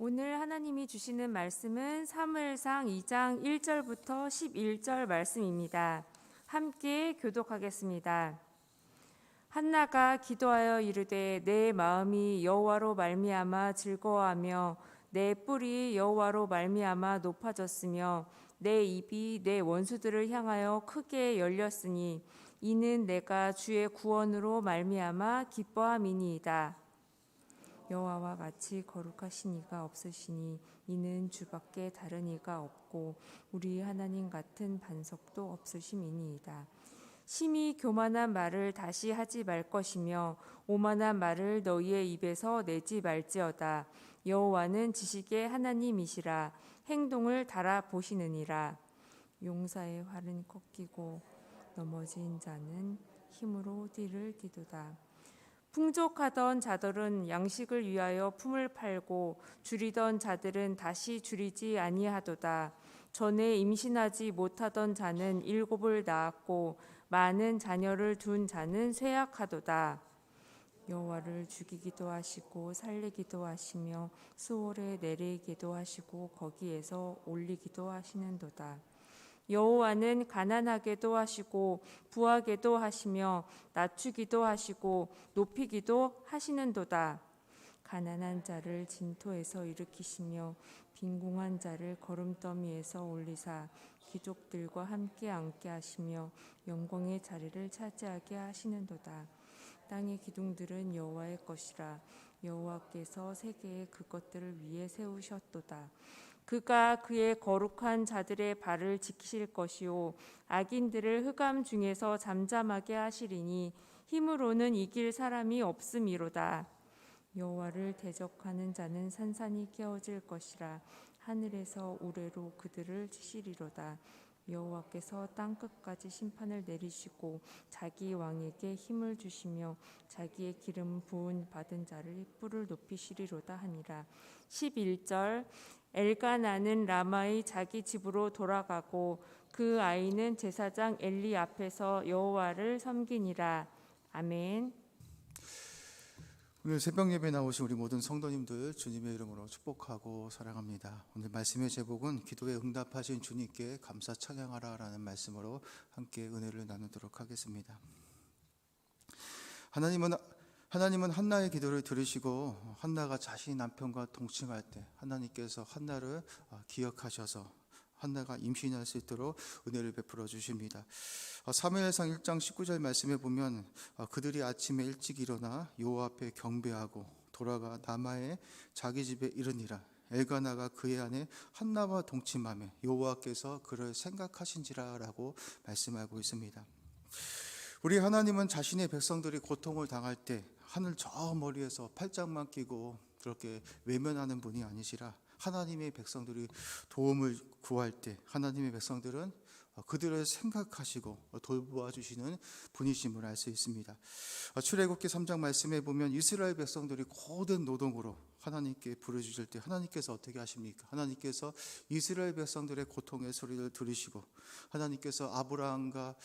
오늘 하나님이 주시는 말씀은 사무엘상 2장 1절부터 11절 말씀입니다. 함께 교독하겠습니다. 한나가 기도하여 이르되 내 마음이 여호와로 말미암아 즐거워하며 내 뿔이 여호와로 말미암아 높아졌으며 내 입이 내 원수들을 향하여 크게 열렸으니 이는 내가 주의 구원으로 말미암아 기뻐함이니이다. 여호와와 같이 거룩하신 이가 없으시니 이는 주밖에 다른 이가 없고 우리 하나님 같은 반석도 없으심이니이다. 심히 교만한 말을 다시 하지 말 것이며 오만한 말을 너희의 입에서 내지 말지어다. 여호와는 지식의 하나님이시라 행동을 달아 보시느니라. 용사의 활은 꺾이고 넘어진 자는 힘으로 띠를 띠도다. 풍족하던 자들은 양식을 위하여 품을 팔고 줄이던 자들은 다시 줄이지 아니하도다. 전에 임신하지 못하던 자는 일곱을 낳았고 많은 자녀를 둔 자는 쇠약하도다. 여호와를 죽이기도 하시고 살리기도 하시며 수월에 내리기도 하시고 거기에서 올리기도 하시는도다. 여호와는 가난하게도 하시고 부하게도 하시며 낮추기도 하시고 높이기도 하시는도다. 가난한 자를 진토에서 일으키시며 빈궁한 자를 거름더미에서 올리사 귀족들과 함께 앉게 하시며 영광의 자리를 차지하게 하시는도다. 땅의 기둥들은 여호와의 것이라 여호와께서 세계에 그것들을 위해 세우셨도다. 그가 그의 거룩한 자들의 발을 지키실 것이요 악인들을 흑암 중에서 잠잠하게 하시리니 힘으로는 이길 사람이 없음이로다. 여호와를 대적하는 자는 산산이 깨어질 것이라 하늘에서 우레로 그들을 치시리로다. 여호와께서 땅 끝까지 심판을 내리시고 자기 왕에게 힘을 주시며 자기의 기름 부은 받은 자를 뿔을 높이시리로다 하니라. 11절 엘가나는 라마의 자기 집으로 돌아가고 그 아이는 제사장 엘리 앞에서 여호와를 섬기니라. 아멘. 오늘 새벽 예배 나오신 우리 모든 성도님들 주님의 이름으로 축복하고 사랑합니다. 오늘 말씀의 제목은 기도에 응답하신 주님께 감사 찬양하라라는 말씀으로 함께 은혜를 나누도록 하겠습니다. 하나님은 하나님은 한나의 기도를 들으시고 한나가 자신의 남편과 동침할 때 하나님께서 한나를 아, 기억하셔서 한나가 임신할 수 있도록 은혜를 베풀어 주십니다. 아, 사무엘상 1장 19절 말씀에 보면 아, 그들이 아침에 일찍 일어나 여호와 앞에 경배하고 돌아가 남아의 자기 집에 이르니라 엘가나가 그의 아내 한나와 동침하며 여호와께서 그를 생각하신지라라고 말씀하고 있습니다. 우리 하나님은 자신의 백성들이 고통을 당할 때 하늘 저 머리에서 팔짱만 끼고 그렇게 외면하는 분이 아니시라 하나님의 백성들이 도움을 구할 때 하나님의 백성들은 그들을 생각하시고 돌보아 주시는 분이심을 알 수 있습니다. 출애굽기 3장 말씀에 보면 이스라엘 백성들이 고된 노동으로 하나님께 부르짖을 때 하나님께서 어떻게 하십니까? 하나님께서 이스라엘 백성들의 고통의 소리를 들으시고 하나님께서 아브라함과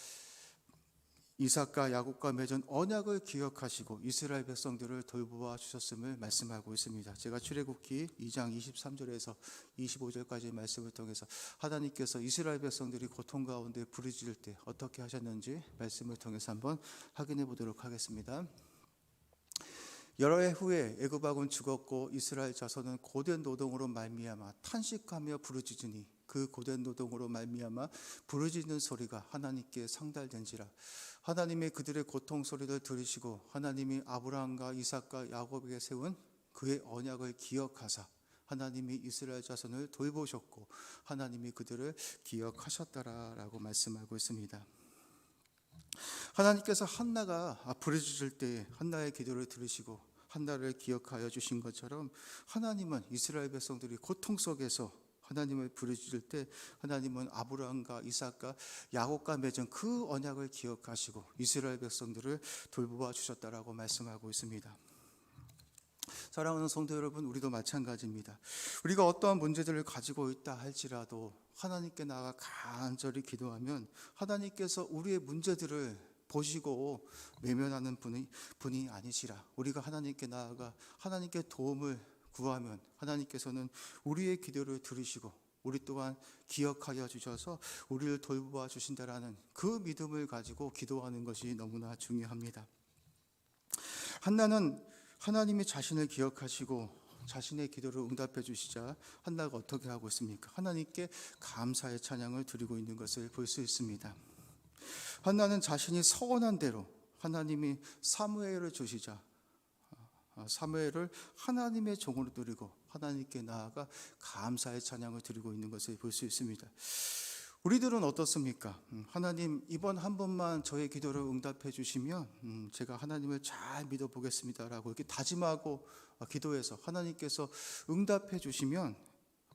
이삭과 야곱과 맺은 언약을 기억하시고 이스라엘 백성들을 돌보아 주셨음을 말씀하고 있습니다. 제가 출애굽기 2장 23절에서 25절까지의 말씀을 통해서 하나님께서 이스라엘 백성들이 고통 가운데 부르짖을 때 어떻게 하셨는지 말씀을 통해서 한번 확인해 보도록 하겠습니다. 여러 해 후에 애굽왕은 죽었고 이스라엘 자손은 고된 노동으로 말미암아 탄식하며 부르짖으니 그 고된 노동으로 말미암아 부르짖는 소리가 하나님께 상달된지라 하나님의 그들의 고통 소리를 들으시고 하나님이 아브라함과 이삭과 야곱에게 세운 그의 언약을 기억하사 하나님이 이스라엘 자손을 돌보셨고 하나님이 그들을 기억하셨다라고 말씀하고 있습니다. 하나님께서 한나가 부르짖을 때 한나의 기도를 들으시고 한나를 기억하여 주신 것처럼 하나님은 이스라엘 백성들이 고통 속에서 하나님을 부르짖을 때 하나님은 아브라함과 이삭과 야곱과 맺은 그 언약을 기억하시고 이스라엘 백성들을 돌보아 주셨다라고 말씀하고 있습니다. 사랑하는 성도 여러분, 우리도 마찬가지입니다. 우리가 어떠한 문제들을 가지고 있다 할지라도 하나님께 나가 간절히 기도하면 하나님께서 우리의 문제들을 보시고 외면하는 분이, 분이 아니시라. 우리가 하나님께 나아가 하나님께 도움을 구하면 하나님께서는 우리의 기도를 들으시고 우리 또한 기억하여 주셔서 우리를 돌보아 주신다라는 그 믿음을 가지고 기도하는 것이 너무나 중요합니다. 한나는 하나님이 자신을 기억하시고 자신의 기도를 응답해 주시자 한나가 어떻게 하고 있습니까? 하나님께 감사의 찬양을 드리고 있는 것을 볼 수 있습니다. 한나는 자신이 서원한 대로 하나님이 사무엘을 주시자 아, 사무엘을 하나님의 종으로 드리고 하나님께 나아가 감사의 찬양을 드리고 있는 것을 볼 수 있습니다. 우리들은 어떻습니까? 음, 하나님 이번 한 번만 저의 기도를 응답해 주시면 음, 제가 하나님을 잘 믿어 보겠습니다라고 이렇게 다짐하고 어, 기도해서 하나님께서 응답해 주시면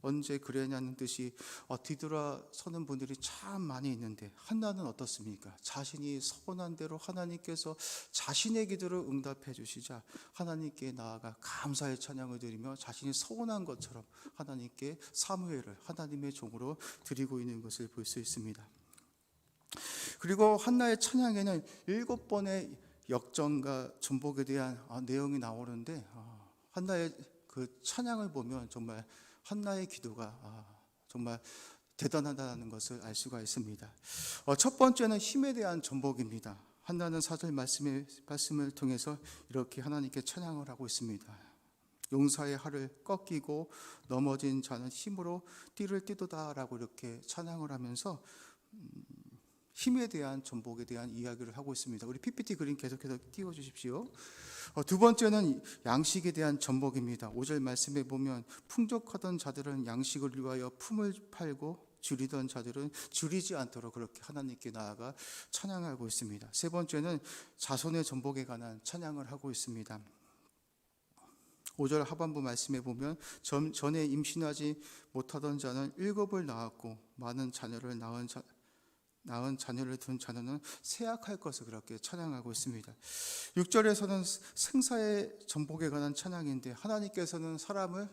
언제 그래냐는 듯이 어, 뒤돌아서는 분들이 참 많이 있는데 한나는 어떻습니까? 자신이 서원한 대로 하나님께서 자신의 기도를 응답해 주시자 하나님께 나아가 감사의 찬양을 드리며 자신이 서원한 것처럼 하나님께 사무엘을 하나님의 종으로 드리고 있는 것을 볼 수 있습니다. 그리고 한나의 찬양에는 일곱 번의 역전과 전복에 대한 아, 내용이 나오는데 아, 한나의 그 찬양을 보면 정말 한나의 기도가 아, 정말 대단하다는 것을 알 수가 있습니다. 어, 첫 번째는 힘에 대한 전복입니다. 한나는 사절 말씀의 말씀을 통해서 이렇게 하나님께 찬양을 하고 있습니다. 용사의 활을 꺾이고 넘어진 자는 힘으로 띠를 띠도다라고 이렇게 찬양을 하면서 음, 힘에 대한 전복에 대한 이야기를 하고 있습니다. 우리 PPT 그림 계속해서 띄워 주십시오. 어, 두 번째는 양식에 대한 전복입니다. 5절 말씀에 보면 풍족하던 자들은 양식을 위하여 품을 팔고 줄이던 자들은 줄이지 않도록 그렇게 하나님께 나아가 찬양하고 있습니다. 세 번째는 자손의 전복에 관한 찬양을 하고 있습니다. 5절 하반부 말씀에 보면 전, 전에 임신하지 못하던 자는 일곱을 낳았고 많은 자녀를 낳은 자, 낳은 자녀를 둔 자녀는 세약할 것을 그렇게 찬양하고 있습니다. 6절에서는 생사의 전복에 관한 찬양인데 하나님께서는 사람을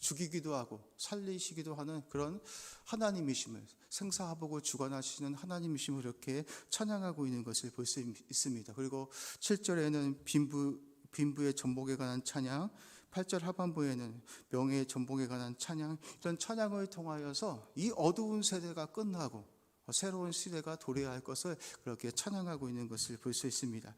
죽이기도 하고 살리시기도 하는 그런 하나님이심을 생사화복을 주관하시는 하나님이심을 이렇게 찬양하고 있는 것을 볼 수 있습니다. 그리고 7절에는 빈부 빈부의 전복에 관한 찬양 8절 하반부에는 명예의 전복에 관한 찬양 이런 찬양을 통하여서 이 어두운 세대가 끝나고 새로운 시대가 도래할 것을 그렇게 찬양하고 있는 것을 볼 수 있습니다.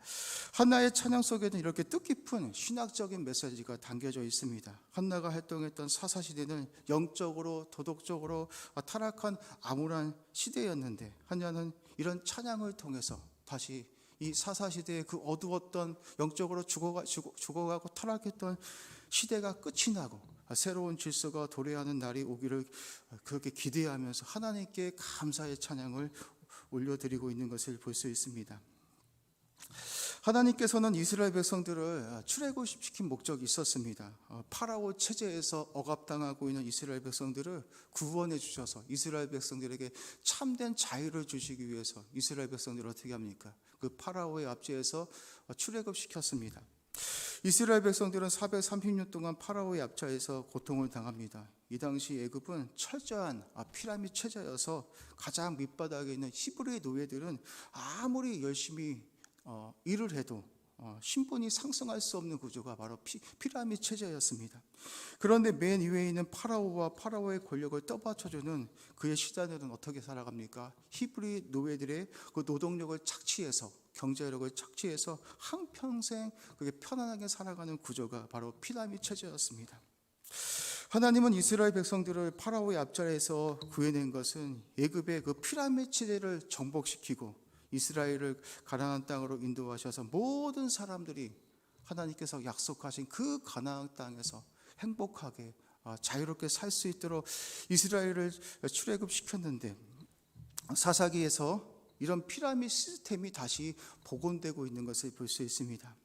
한나의 찬양 속에는 이렇게 뜻깊은 신학적인 메시지가 담겨져 있습니다. 한나가 활동했던 사사 시대는 영적으로 도덕적으로 타락한 암울한 시대였는데 한나는 이런 찬양을 통해서 다시 이 사사 시대의 그 어두웠던 영적으로 죽어가, 죽어, 가고 타락했던 시대가 끝이 나고 새로운 질서가 도래하는 날이 오기를 그렇게 기대하면서 하나님께 감사의 찬양을 올려드리고 있는 것을 볼 수 있습니다. 하나님께서는 이스라엘 백성들을 출애굽시킨 목적이 있었습니다. 어, 파라오 체제에서 억압당하고 있는 이스라엘 백성들을 구원해 주셔서 이스라엘 백성들에게 참된 자유를 주시기 위해서 이스라엘 백성들을 어떻게 합니까? 그 파라오의 압제에서 출애굽시켰습니다. 이스라엘 백성들은 430년 동안 파라오의 압차에서 고통을 당합니다. 이 당시 애굽은 철저한 피라미드 체제여서 가장 밑바닥에 있는 히브리 노예들은 아무리 열심히 어, 일을 해도 어, 신분이 상승할 수 없는 구조가 바로 피, 피라미드 체제였습니다. 그런데 맨 위에 있는 파라오와 파라오의 권력을 떠받쳐주는 그의 시대는 어떻게 살아갑니까? 히브리 노예들의 그 노동력을 착취해서 경제력을 착취해서 한평생 그게 편안하게 살아가는 구조가 바로 피라미드 체제였습니다. 하나님은 이스라엘 백성들을 파라오의 앞자리에서 구해낸 것은 예굽의 그 피라미드 체제를 정복시키고 이스라엘을 가나안 땅으로 인도하셔서 모든 사람들이 하나님께서 약속하신 그 가나안 땅에서 행복하게 아, 자유롭게 살 수 있도록 이스라엘을 출애굽시켰는데 사사기에서 이런 피라미드 시스템이 다시 복원되고 있는 것을 볼 수 있습니다.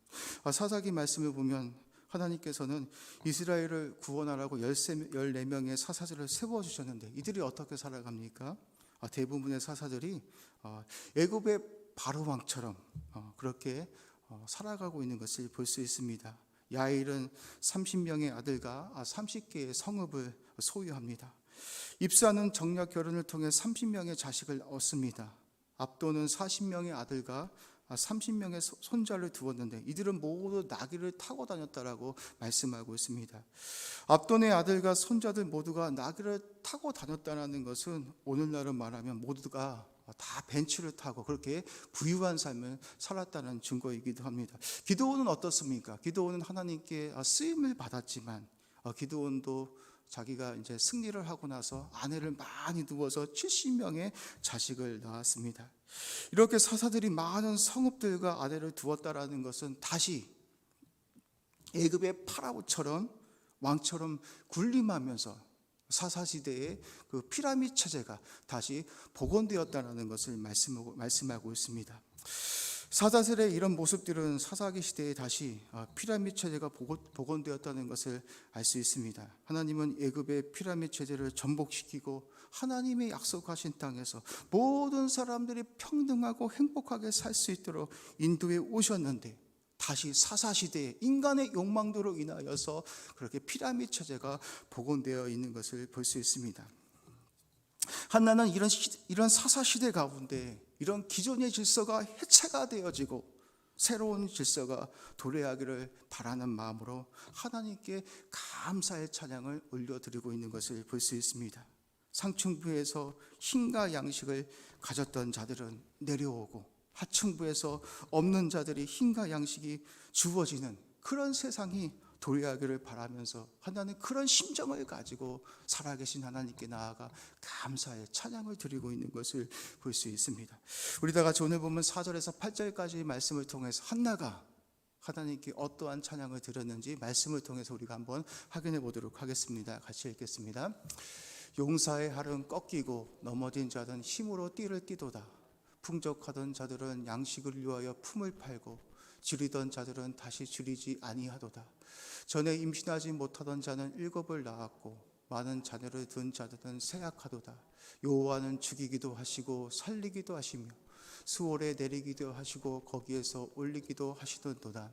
아, 사사기 말씀을 보면 하나님께서는 이스라엘을 구원하라고 14명의 사사들을 세워주셨는데 이들이 어떻게 살아갑니까? 아, 대부분의 사사들이 어, 애굽의 바로 왕처럼 어, 그렇게 어, 살아가고 있는 것을 볼 수 있습니다. 야일은 30명의 아들과 30개의 성읍을 소유합니다. 입사는 정략 결혼을 통해 30명의 자식을 얻습니다. 압도는 40명의 아들과 30명의 손자를 두었는데 이들은 모두 나귀를 타고 다녔다라고 말씀하고 있습니다. 압돈의 아들과 손자들 모두가 나귀를 타고 다녔다는 것은 오늘날은 말하면 모두가 다 벤츠를 타고 그렇게 부유한 삶을 살았다는 증거이기도 합니다. 기도원은 어떻습니까? 기도원은 하나님께 쓰임을 받았지만 어, 기도원도 자기가 이제 승리를 하고 나서 아내를 많이 두어서 70명의 자식을 낳았습니다. 이렇게 사사들이 많은 성읍들과 아내를 두었다라는 것은 다시 애굽의 파라오처럼 왕처럼 군림하면서 사사 시대의 그 피라미드 체제가 다시 복원되었다는 것을 말씀하고 있습니다. 사사들의 이런 모습들은 사사기 시대에 다시 아, 피라미드 체제가 복원되었다는 것을 알 수 있습니다. 하나님은 애굽의 피라미드 체제를 전복시키고 하나님의 약속하신 땅에서 모든 사람들이 평등하고 행복하게 살 수 있도록 인도에 오셨는데 다시 사사 시대에 인간의 욕망도로 인하여서 그렇게 피라미드 체제가 복원되어 있는 것을 볼 수 있습니다. 한나는 이런 시, 이런 사사 시대 가운데 이런 기존의 질서가 해체가 되어지고 새로운 질서가 도래하기를 바라는 마음으로 하나님께 감사의 찬양을 올려드리고 있는 것을 볼 수 있습니다. 상층부에서 흰과 양식을 가졌던 자들은 내려오고 하층부에서 없는 자들이 흰과 양식이 주어지는 그런 세상이 도래하기를 바라면서 하나님 그런 심정을 가지고 살아계신 하나님께 나아가 감사의 찬양을 드리고 있는 것을 볼 수 있습니다. 우리 다 같이 오늘 보면 4절에서 8절까지 말씀을 통해서 한나가 하나님께 어떠한 찬양을 드렸는지 말씀을 통해서 우리가 한번 확인해 보도록 하겠습니다. 같이 읽겠습니다. 용사의 할은 꺾이고 넘어진 자는 힘으로 띠를 띠도다. 풍족하던 자들은 양식을 위하여 품을 팔고 줄이던 자들은 다시 줄이지 아니하도다. 전에 임신하지 못하던 자는 일곱을 낳았고 많은 자녀를 둔 자들은 세약하도다. 여호와는 죽이기도 하시고 살리기도 하시며 수월에 내리기도 하시고 거기에서 올리기도 하시던도다.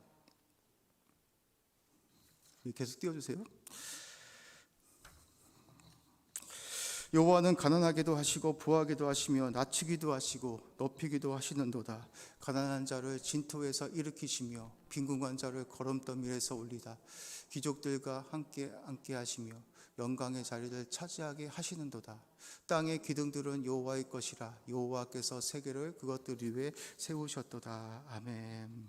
계속 띄워주세요. 여호와는 가난하게도 하시고 부하게도 하시며 낮추기도 하시고 높이기도 하시는도다. 가난한 자를 진토에서 일으키시며 빈궁한 자를 거름더미에서 올리다. 귀족들과 함께 함께 하시며 영광의 자리를 차지하게 하시는도다. 땅의 기둥들은 여호와의 것이라 여호와께서 세계를 그것들 위에 세우셨도다. 아멘.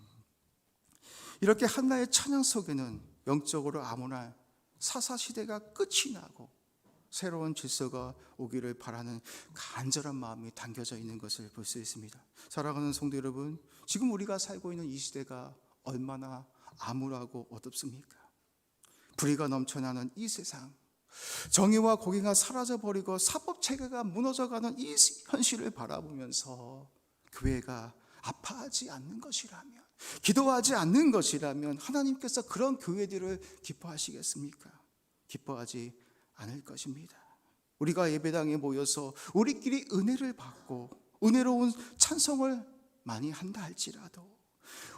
이렇게 한나의 찬양 속에는 영적으로 아무나 사사 시대가 끝이 나고 새로운 질서가 오기를 바라는 간절한 마음이 담겨져 있는 것을 볼 수 있습니다. 사랑하는 성도 여러분, 지금 우리가 살고 있는 이 시대가 얼마나 암울하고 어둡습니까? 불의가 넘쳐나는 이 세상, 정의와 공의가 사라져 버리고 사법 체계가 무너져가는 이 현실을 바라보면서 교회가 아파하지 않는 것이라면, 기도하지 않는 것이라면 하나님께서 그런 교회들을 기뻐하시겠습니까? 기뻐하지 않을 것입니다. 우리가 예배당에 모여서 우리끼리 은혜를 받고 은혜로운 찬송을 많이 한다 할지라도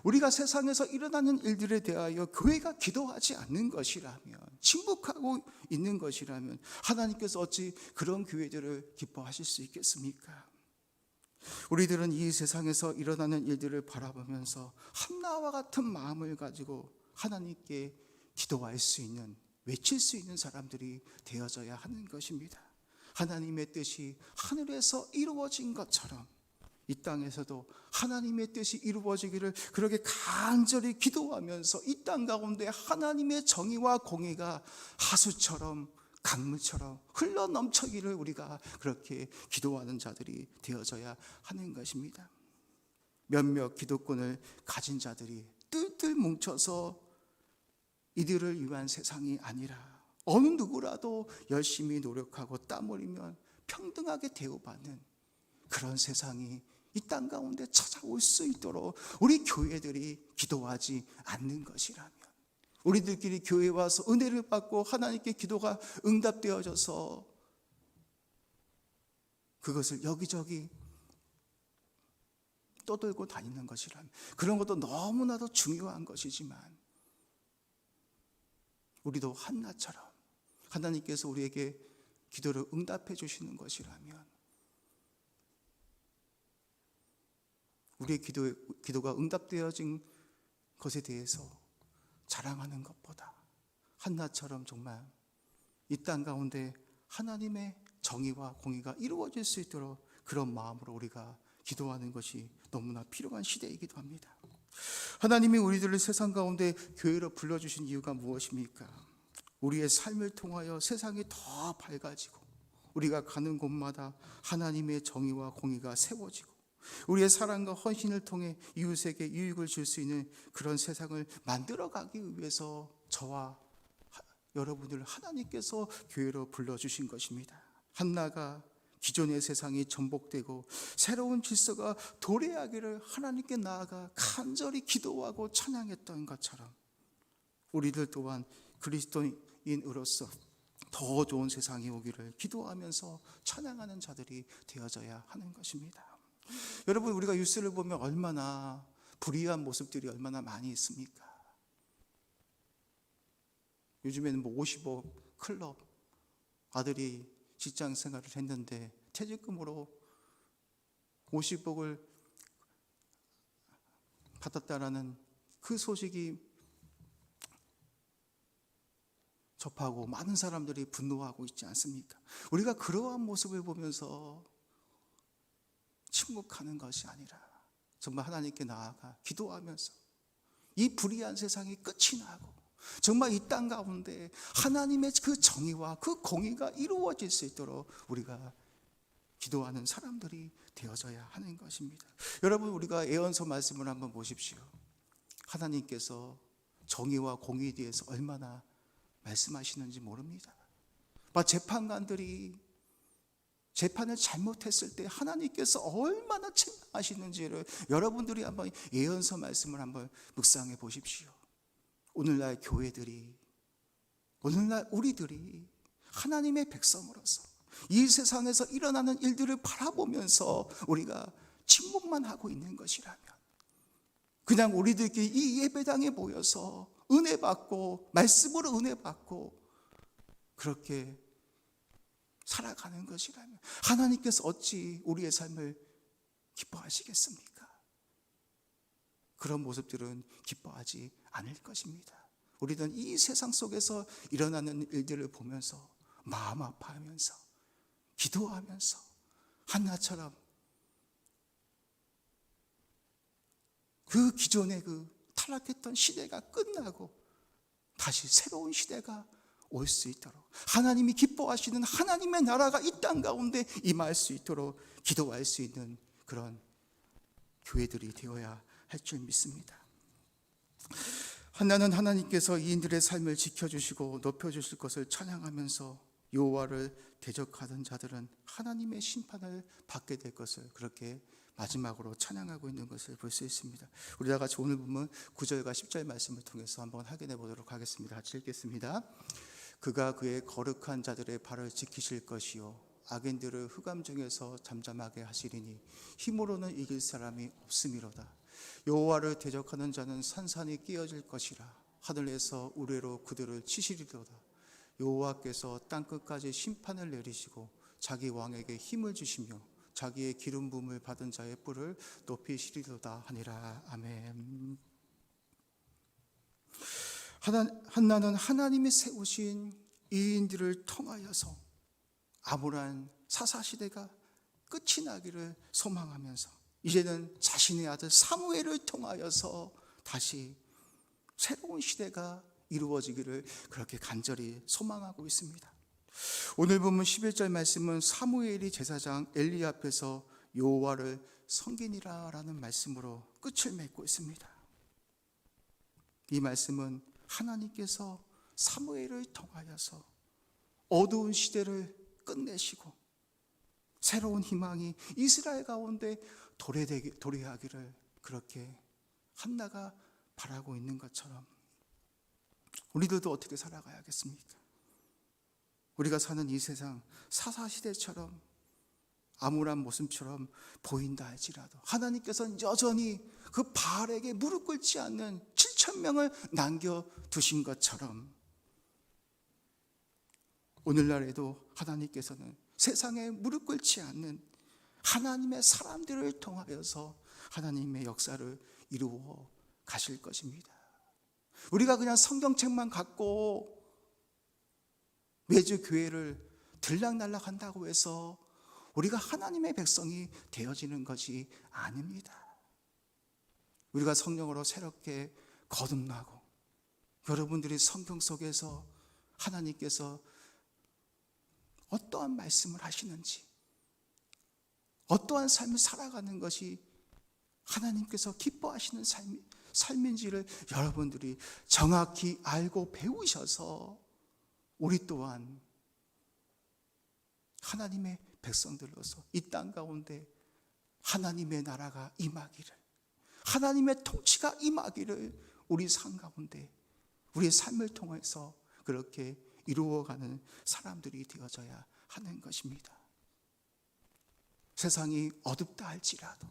우리가 세상에서 일어나는 일들에 대하여 교회가 기도하지 않는 것이라면 침묵하고 있는 것이라면 하나님께서 어찌 그런 교회들을 기뻐하실 수 있겠습니까? 우리들은 이 세상에서 일어나는 일들을 바라보면서 한나와 같은 마음을 가지고 하나님께 기도할 수 있는 외칠 수 있는 사람들이 되어져야 하는 것입니다. 하나님의 뜻이 하늘에서 이루어진 것처럼 이 땅에서도 하나님의 뜻이 이루어지기를 그렇게 간절히 기도하면서 이 땅 가운데 하나님의 정의와 공의가 하수처럼 강물처럼 흘러 넘쳐기를 우리가 그렇게 기도하는 자들이 되어져야 하는 것입니다. 몇몇 기도권을 가진 자들이 뜰뜰 뭉쳐서 이들을 위한 세상이 아니라 어느 누구라도 열심히 노력하고 땀 흘리면 평등하게 대우받는 그런 세상이 이 땅 가운데 찾아올 수 있도록 우리 교회들이 기도하지 않는 것이라면 우리들끼리 교회 와서 은혜를 받고 하나님께 기도가 응답되어져서 그것을 여기저기 떠들고 다니는 것이라면 그런 것도 너무나도 중요한 것이지만 우리도 한나처럼 하나님께서 우리에게 기도를 응답해 주시는 것이라면 우리의 기도, 기도가 응답되어진 것에 대해서 자랑하는 것보다 한나처럼 정말 이 땅 가운데 하나님의 정의와 공의가 이루어질 수 있도록 그런 마음으로 우리가 기도하는 것이 너무나 필요한 시대이기도 합니다. 하나님이 우리들을 세상 가운데 교회로 불러주신 이유가 무엇입니까? 우리의 삶을 통하여 세상이 더 밝아지고 우리가 가는 곳마다 하나님의 정의와 공의가 세워지고 우리의 사랑과 헌신을 통해 이웃에게 유익을 줄 수 있는 그런 세상을 만들어가기 위해서 저와 하- 여러분을 하나님께서 교회로 불러주신 것입니다. 한나가 기존의 세상이 전복되고 새로운 질서가 도래하기를 하나님께 나아가 간절히 기도하고 찬양했던 것처럼 우리들 또한 그리스도인으로서 더 좋은 세상이 오기를 기도하면서 찬양하는 자들이 되어져야 하는 것입니다. 여러분 우리가 뉴스를 보면 얼마나 불의한 모습들이 얼마나 많이 있습니까? 요즘에는 뭐 50억 클럽 아들이 직장 생활을 했는데 퇴직금으로 50억을 받았다라는 그 소식이 접하고 많은 사람들이 분노하고 있지 않습니까? 우리가 그러한 모습을 보면서 침묵하는 것이 아니라 정말 하나님께 나아가 기도하면서 이 불의한 세상이 끝이 나고 정말 이 땅 가운데 하나님의 그 정의와 그 공의가 이루어질 수 있도록 우리가 기도하는 사람들이 되어져야 하는 것입니다. 여러분 우리가 예언서 말씀을 한번 보십시오. 하나님께서 정의와 공의에 대해서 얼마나 말씀하시는지 모릅니다. 막 재판관들이 재판을 잘못했을 때 하나님께서 얼마나 책망하시는지를 여러분들이 한번 예언서 말씀을 한번 묵상해 보십시오. 오늘날 교회들이 오늘날 우리들이 하나님의 백성으로서 이 세상에서 일어나는 일들을 바라보면서 우리가 침묵만 하고 있는 것이라면 그냥 우리들끼리 이 예배당에 모여서 은혜 받고 말씀으로 은혜 받고 그렇게 살아가는 것이라면 하나님께서 어찌 우리의 삶을 기뻐하시겠습니까? 그런 모습들은 기뻐하지 않을 것입니다. 우리는 이 세상 속에서 일어나는 일들을 보면서 마음 아파하면서 기도하면서 한나처럼 그 기존의 그 타락했던 시대가 끝나고 다시 새로운 시대가 올 수 있도록 하나님이 기뻐하시는 하나님의 나라가 이 땅 가운데 임할 수 있도록 기도할 수 있는 그런 교회들이 되어야 할 줄 믿습니다. 한나는 하나님께서 이인들의 삶을 지켜주시고 높여주실 것을 찬양하면서 여호와를 대적하던 자들은 하나님의 심판을 받게 될 것을 그렇게 마지막으로 찬양하고 있는 것을 볼 수 있습니다. 우리 다 같이 오늘 보면 9절과 10절 말씀을 통해서 한번 확인해 보도록 하겠습니다. 같이 읽겠습니다. 그가 그의 거룩한 자들의 발을 지키실 것이요 악인들을 흑암 중에서 잠잠하게 하시리니 힘으로는 이길 사람이 없음이로다. 여호와를 대적하는 자는 산산이 끼어질 것이라 하늘에서 우레로 그들을 치시리로다. 여호와께서 땅 끝까지 심판을 내리시고 자기 왕에게 힘을 주시며 자기의 기름 부음을 받은 자의 뿔을 높이시리로다 하니라 아멘. 하나, 한나는 하나님이 세우신 이인들을 통하여서 암울한 사사 시대가 끝이 나기를 소망하면서 이제는 자신의 아들 사무엘을 통하여서 다시 새로운 시대가 이루어지기를 그렇게 간절히 소망하고 있습니다. 오늘 보면 11절 말씀은 사무엘이 제사장 엘리 앞에서 여호와를 섬기니라라는 말씀으로 끝을 맺고 있습니다. 이 말씀은 하나님께서 사무엘을 통하여서 어두운 시대를 끝내시고 새로운 희망이 이스라엘 가운데 도래되기, 도래하기를 그렇게 한나가 바라고 있는 것처럼 우리들도 어떻게 살아가야겠습니까? 우리가 사는 이 세상 사사시대처럼 암울한 모습처럼 보인다 할지라도 하나님께서는 여전히 그 바알에게 무릎 꿇지 않는 7천 명을 남겨 두신 것처럼 오늘날에도 하나님께서는 세상에 무릎 꿇지 않는 하나님의 사람들을 통하여서 하나님의 역사를 이루어 가실 것입니다. 우리가 그냥 성경책만 갖고 매주 교회를 들락날락 한다고 해서 우리가 하나님의 백성이 되어지는 것이 아닙니다. 우리가 성령으로 새롭게 거듭나고 여러분들이 성경 속에서 하나님께서 어떠한 말씀을 하시는지 어떠한 삶을 살아가는 것이 하나님께서 기뻐하시는 삶, 삶인지를 여러분들이 정확히 알고 배우셔서 우리 또한 하나님의 백성들로서 이 땅 가운데 하나님의 나라가 임하기를 하나님의 통치가 임하기를 우리 삶 가운데 우리의 삶을 통해서 그렇게 이루어가는 사람들이 되어져야 하는 것입니다. 세상이 어둡다 할지라도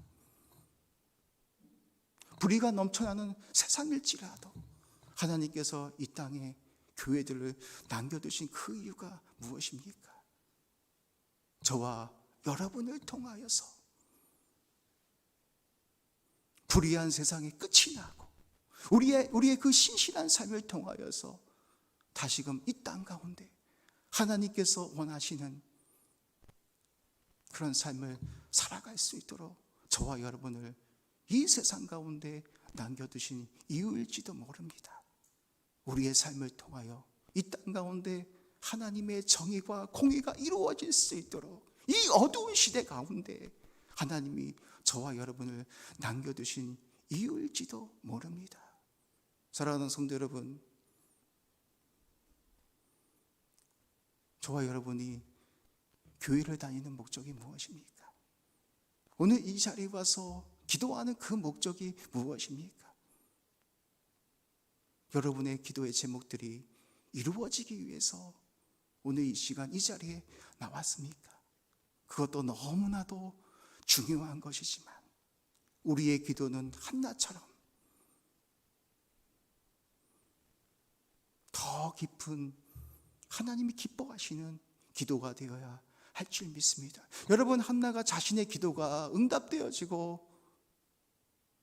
불의가 넘쳐나는 세상일지라도 하나님께서 이 땅에 교회들을 남겨두신 그 이유가 무엇입니까? 저와 여러분을 통하여서 불의한 세상이 끝이 나고 우리의 우리의 그 신실한 삶을 통하여서 다시금 이 땅 가운데 하나님께서 원하시는 그런 삶을 살아갈 수 있도록 저와 여러분을 이 세상 가운데 남겨두신 이유일지도 모릅니다. 우리의 삶을 통하여 이 땅 가운데 하나님의 정의와 공의가 이루어질 수 있도록 이 어두운 시대 가운데 하나님이 저와 여러분을 남겨두신 이유일지도 모릅니다. 사랑하는 성도 여러분, 저와 여러분이 교회를 다니는 목적이 무엇입니까? 오늘 이 자리에 와서 기도하는 그 목적이 무엇입니까? 여러분의 기도의 제목들이 이루어지기 위해서 오늘 이 시간 이 자리에 나왔습니까? 그것도 너무나도 중요한 것이지만 우리의 기도는 한나처럼 더 깊은 하나님이 기뻐하시는 기도가 되어야 할 줄 믿습니다. 여러분 한나가 자신의 기도가 응답되어지고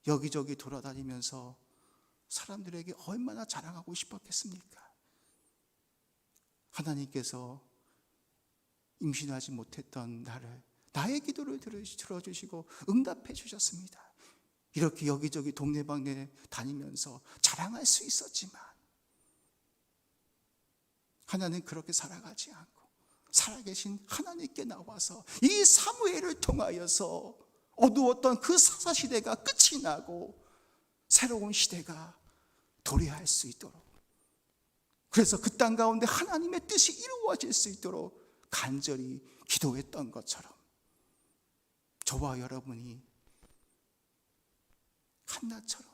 여기저기 돌아다니면서 사람들에게 얼마나 자랑하고 싶었겠습니까? 하나님께서 임신하지 못했던 나를 나의 기도를 들어주시고 응답해 주셨습니다. 이렇게 여기저기 동네방네 다니면서 자랑할 수 있었지만 하나는 그렇게 살아가지 않고 살아계신 하나님께 나와서 이 사무엘을 통하여서 어두웠던 그 사사 시대가 끝이 나고 새로운 시대가 도래할 수 있도록. 그래서 그 땅 가운데 하나님의 뜻이 이루어질 수 있도록 간절히 기도했던 것처럼 저와 여러분이 한나처럼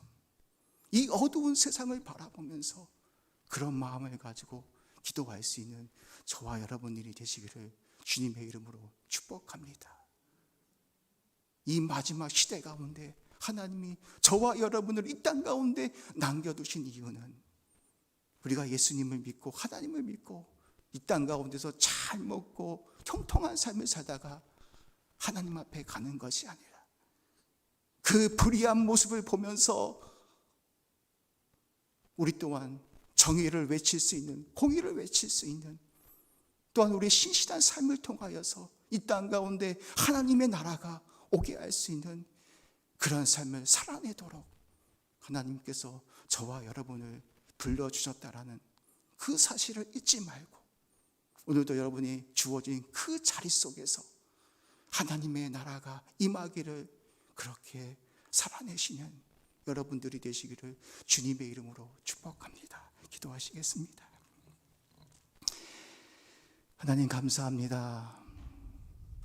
이 어두운 세상을 바라보면서 그런 마음을 가지고 기도할 수 있는 저와 여러분들이 되시기를 주님의 이름으로 축복합니다. 이 마지막 시대 가운데 하나님이 저와 여러분을 이 땅 가운데 남겨두신 이유는 우리가 예수님을 믿고 하나님을 믿고 이 땅 가운데서 잘 먹고 형통한 삶을 살다가 하나님 앞에 가는 것이 아니라 그 불의한 모습을 보면서 우리 또한 정의를 외칠 수 있는 공의를 외칠 수 있는 또한 우리의 신실한 삶을 통하여서 이 땅 가운데 하나님의 나라가 오게 할 수 있는 그런 삶을 살아내도록 하나님께서 저와 여러분을 불러주셨다라는 그 사실을 잊지 말고 오늘도 여러분이 주어진 그 자리 속에서 하나님의 나라가 임하기를 그렇게 살아내시는 여러분들이 되시기를 주님의 이름으로 축복합니다. 기도하시겠습니다. 하나님 감사합니다.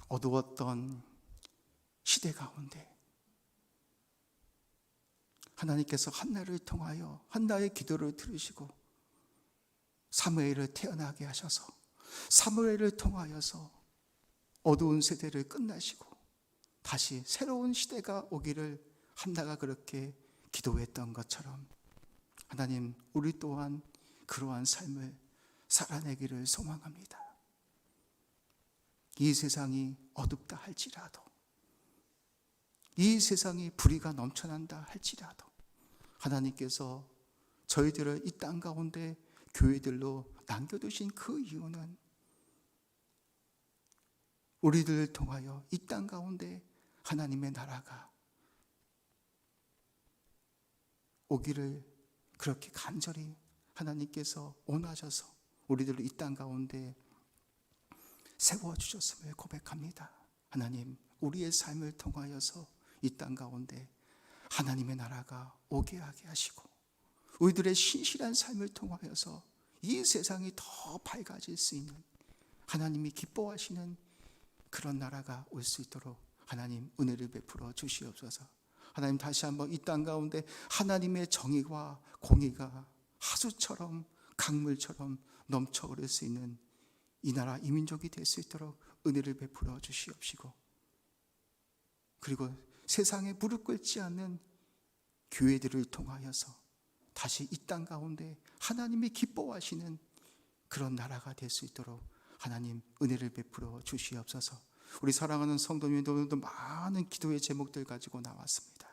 어두웠던 시대 가운데 하나님께서 한나를 통하여 한나의 기도를 들으시고 사무엘을 태어나게 하셔서 사무엘을 통하여서 어두운 세대를 끝나시고 다시 새로운 시대가 오기를 한나가 그렇게 기도했던 것처럼 하나님 우리 또한 그러한 삶을 살아내기를 소망합니다. 이 세상이 어둡다 할지라도 이 세상에 불의가 넘쳐난다 할지라도 하나님께서 저희들을 이 땅 가운데 교회들로 남겨두신 그 이유는 우리들을 통하여 이 땅 가운데 하나님의 나라가 오기를 그렇게 간절히 하나님께서 원하셔서 우리들을 이 땅 가운데 세워 주셨음을 고백합니다. 하나님, 우리의 삶을 통하여서 이 땅 가운데 하나님의 나라가 오게 하게 하시고 우리들의 신실한 삶을 통하여서 이 세상이 더 밝아질 수 있는 하나님이 기뻐하시는 그런 나라가 올 수 있도록 하나님 은혜를 베풀어 주시옵소서. 하나님 다시 한번 이 땅 가운데 하나님의 정의와 공의가 하수처럼 강물처럼 넘쳐 흐를 수 있는 이 나라 이 민족이 될 수 있도록 은혜를 베풀어 주시옵시고 그리고 세상에 무릎 꿇지 않는 교회들을 통하여서 다시 이 땅 가운데 하나님이 기뻐하시는 그런 나라가 될 수 있도록 하나님 은혜를 베풀어 주시옵소서. 우리 사랑하는 성도님들 오늘도 많은 기도의 제목들 가지고 나왔습니다.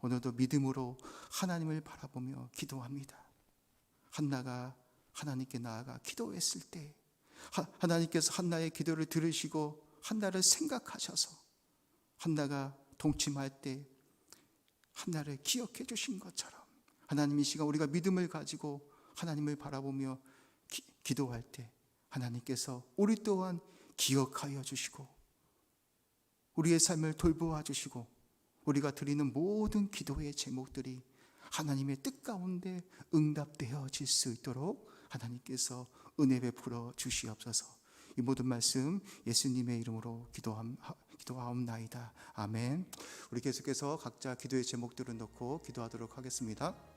오늘도 믿음으로 하나님을 바라보며 기도합니다. 한나가 하나님께 나아가 기도했을 때 하- 하나님께서 한나의 기도를 들으시고 한나를 생각하셔서 한나가 동침할 때 한나를 기억해 주신 것처럼 하나님 이 시간 우리가 믿음을 가지고 하나님을 바라보며 기, 기도할 때 하나님께서 우리 또한 기억하여 주시고 우리의 삶을 돌보아 주시고 우리가 드리는 모든 기도의 제목들이 하나님의 뜻 가운데 응답되어질 수 있도록 하나님께서 은혜 베풀어 주시옵소서. 이 모든 말씀 예수님의 이름으로 기도함, 기도하옵나이다. 아멘. 우리 계속해서 각자 기도의 제목들을 놓고 기도하도록 하겠습니다.